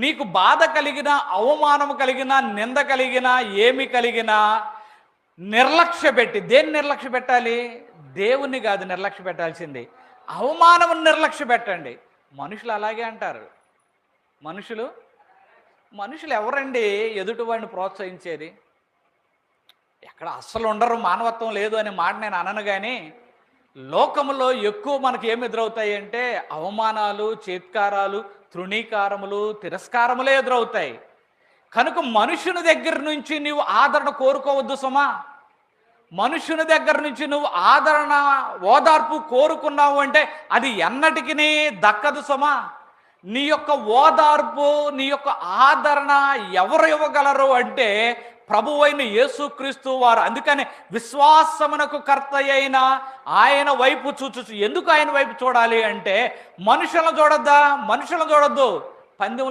నీకు బాధ కలిగిన అవమానం కలిగిన నింద కలిగిన ఏమి కలిగినా నిర్లక్ష్య పెట్టి దేన్ని నిర్లక్ష్య పెట్టాలి? దేవుణ్ణి కాదు నిర్లక్ష్య పెట్టాల్సింది. అవమానం నిర్లక్ష్య పెట్టండి. మనుషులు అలాగే అంటారు. మనుషులు మనుషులు ఎవరండి ఎదుటివాడిని ప్రోత్సహించేది? ఎక్కడ అస్సలు ఉండరు మానవత్వం లేదు అనే మాట నేను అనను కానీ లోకంలో ఎక్కువ మనకి ఏమి ఎదురవుతాయి అంటే అవమానాలు చేత్కారాలు తృణీకారములు తిరస్కారములే ఎదురవుతాయి. కనుక మనుషుని దగ్గర నుంచి నీవు ఆదరణ కోరుకోవద్దు సుమా. మనుషుని దగ్గర నుంచి నువ్వు ఆదరణ ఓదార్పు కోరుకున్నావు అంటే అది ఎన్నటికి దక్కదు సుమా. నీ యొక్క ఓదార్పు నీ యొక్క ఆదరణ ఎవరు ఇవ్వగలరు అంటే ప్రభువైన యేసుక్రీస్తు వారు. అందుకని విశ్వాసమునకు కర్త అయిన ఆయన వైపు చూచు ఎందుకు ఆయన వైపు చూడాలి అంటే మనుషులను చూడొద్దా? మనుషులను చూడొద్దు. పందెం